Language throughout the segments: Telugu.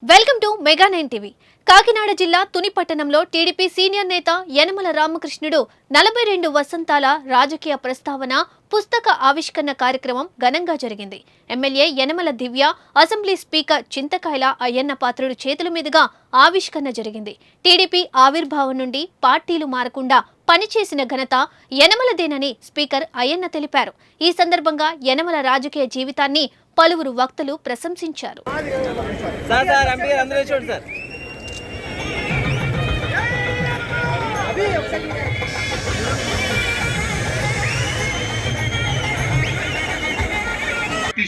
Welcome to mega nine TV. Kakinada జిల్లా తుని పట్టణంలో టీడీపీ సీనియర్ నేత యనమల రామకృష్ణుడు నలభై రెండు వసంతాల రాజకీయ ప్రస్తావన పుస్తక ఆవిష్కరణ కార్యక్రమం ఘనంగా జరిగింది. MLA Yanamala Divya assembly speaker Chintakayala Ayyanna Patrudu చేతుల మీదుగా ఆవిష్కరణ జరిగింది. టీడీపీ ఆవిర్భావం నుండి పార్టీలు మారకుండా పనిచేసిన ఘనత యనమలదేనని స్పీకర్ అయ్యన్న తెలిపారు. ఈ సందర్భంగా యనమల రాజకీయ జీవితాన్ని పలువురు వక్తలు ప్రశంసించారు. సార్ చూడండి సార్.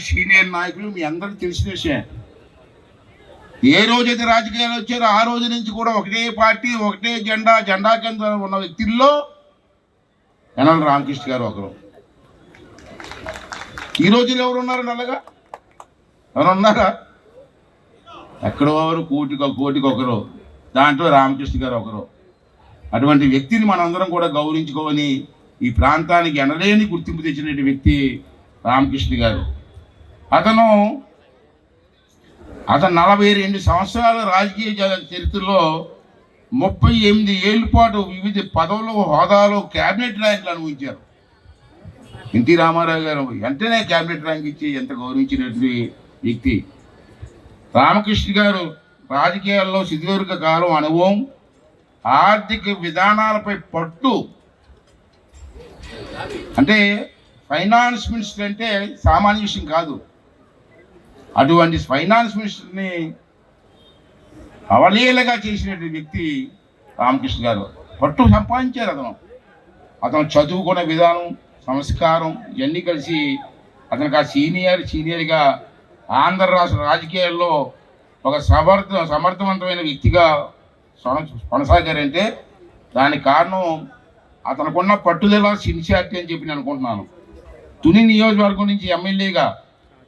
సీనియర్ నాయకులు మీ అందరికి తెలిసిన విషయం. ఏ రోజైతే రాజకీయాలు వచ్చారో ఆ రోజు నుంచి కూడా ఒకటే పార్టీ ఒకటే జెండా జెండా కింద ఉన్న వ్యక్తుల్లో యనల రామకృష్ణ గారు ఒకరు. ఈ రోజుల్లో ఎవరున్నారు నల్లగా? ఎవరున్నారా? ఎక్కడో ఒకరు కోటికి కోటికి ఒకరు దాంట్లో రామకృష్ణ గారు ఒకరు. అటువంటి వ్యక్తిని మనందరం కూడా గౌరవించుకోవని ఈ ప్రాంతానికి ఎనలేని గుర్తింపు తెచ్చినటువంటి వ్యక్తి రామకృష్ణ గారు. అతను అతను నలభై రెండు సంవత్సరాల రాజకీయ చరిత్రలో ముప్పై ఎనిమిది ఏళ్ళ పాటు వివిధ పదవులు హోదాలు క్యాబినెట్ ర్యాంకులు అనుభవించారు. ఎన్టీ రామారావు గారు వెంటనే క్యాబినెట్ ర్యాంక్ ఇచ్చి ఎంత గౌరవించినటువంటి వ్యక్తి. రామకృష్ణ గారు రాజకీయాల్లో సుదీర్ఘ కాలం అనుభవం ఆర్థిక విధానాలపై పట్టు. అంటే ఫైనాన్స్ మినిస్టర్ అంటే సామాన్య విషయం కాదు. అటువంటి ఫైనాన్స్ మినిస్టర్ని అవలీలగా చేసినటువంటి వ్యక్తి రామకృష్ణ గారు. పట్టు సంపాదించారు అతను. అతను చదువుకున్న విధానం సంస్కారం ఇవన్నీ కలిసి అతనికి ఆ సీనియర్ సీనియర్గా ఆంధ్ర రాష్ట్ర రాజకీయాల్లో ఒక సమర్థ సమర్థవంతమైన వ్యక్తిగా కొనసాగారంటే దానికి కారణం అతనుకున్న పట్టుదల సిన్సియారిటీ అని చెప్పి నేను అనుకుంటున్నాను. తుని నియోజకవర్గం నుంచి ఎమ్మెల్యేగా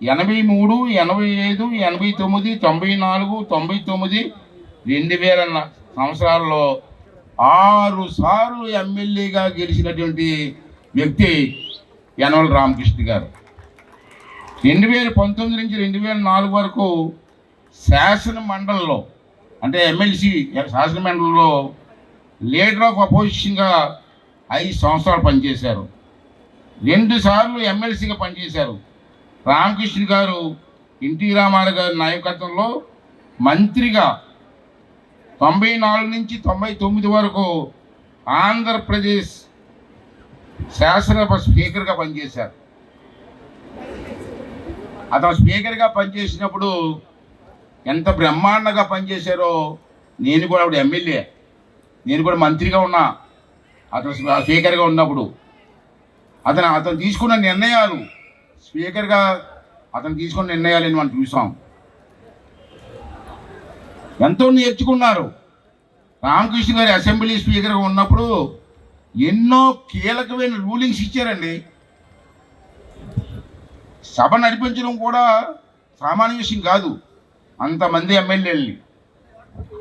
ఎనభై మూడు ఎనభై ఐదు ఎనభై తొమ్మిది తొంభై నాలుగు తొంభై తొమ్మిది రెండు వేల సంవత్సరాల్లో ఆరు సార్లు ఎమ్మెల్యేగా గెలిచినటువంటి వ్యక్తి యనవల్ రామకృష్ణ గారు. రెండు వేల పంతొమ్మిది నుంచి రెండు వేల నాలుగు వరకు శాసన మండలిలో అంటే ఎమ్మెల్సీ శాసన మండలిలో లీడర్ ఆఫ్ అపోజిషన్గా ఐదు సంవత్సరాలు పనిచేశారు. రెండుసార్లు ఎమ్మెల్సీగా పనిచేశారు. రామకృష్ణ గారు ఎన్టీ రామారావు గారి నాయకత్వంలో మంత్రిగా తొంభై నాలుగు నుంచి తొంభై తొమ్మిది వరకు ఆంధ్రప్రదేశ్ శాసనసభ స్పీకర్గా పనిచేశారు. అతను స్పీకర్గా పనిచేసినప్పుడు ఎంత బ్రహ్మాండంగా పనిచేశారో నేను కూడా అప్పుడు ఎమ్మెల్యే. నేను కూడా మంత్రిగా ఉన్నా. అతను స్పీకర్గా ఉన్నప్పుడు. అతను అతను తీసుకున్న నిర్ణయాలు స్పీకర్గా అతను తీసుకున్న నిర్ణయాలని మనం చూసాం. ఎంతో నేర్చుకున్నారు. రామకృష్ణ గారి అసెంబ్లీ స్పీకర్గా ఉన్నప్పుడు ఎన్నో కీలకమైన రూలింగ్స్ ఇచ్చారండి. సభ నడిపించడం కూడా సామాన్య విషయం కాదు. అంతమంది ఎమ్మెల్యేలని.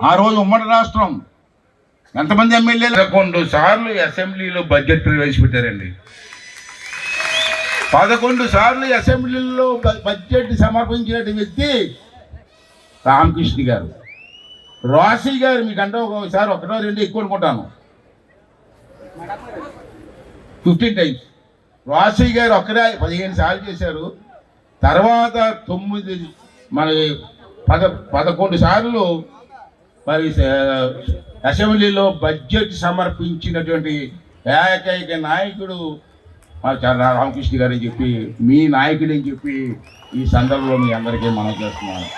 ఆ రోజు ఉమ్మడి రాష్ట్రం ఎంతమంది ఎమ్మెల్యేలు? పదకొండు సార్లు అసెంబ్లీలో బడ్జెట్ ప్రవేశపెట్టారండి. పదకొండు సార్లు అసెంబ్లీలో బడ్జెట్ సమర్పించిన వ్యక్తి రామకృష్ణ గారు. రాశి గారు మీకంటే ఒకసారి ఒకటో రెండు ఎక్కువ అనుకుంటాను ఫిఫ్టీన్ టైమ్స్. రాశి గారు ఒక్కడే పదిహేను సార్లు చేశారు. తర్వాత తొమ్మిది మన పద పదకొండు సార్లు మరి అసెంబ్లీలో బడ్జెట్ సమర్పించినటువంటి ఏకైక నాయకుడు మరి రామకృష్ణ గారు అని చెప్పి మీ నాయకుడు అని చెప్పి ఈ సందర్భంలో మీ అందరికీ మనం చేస్తున్నాను.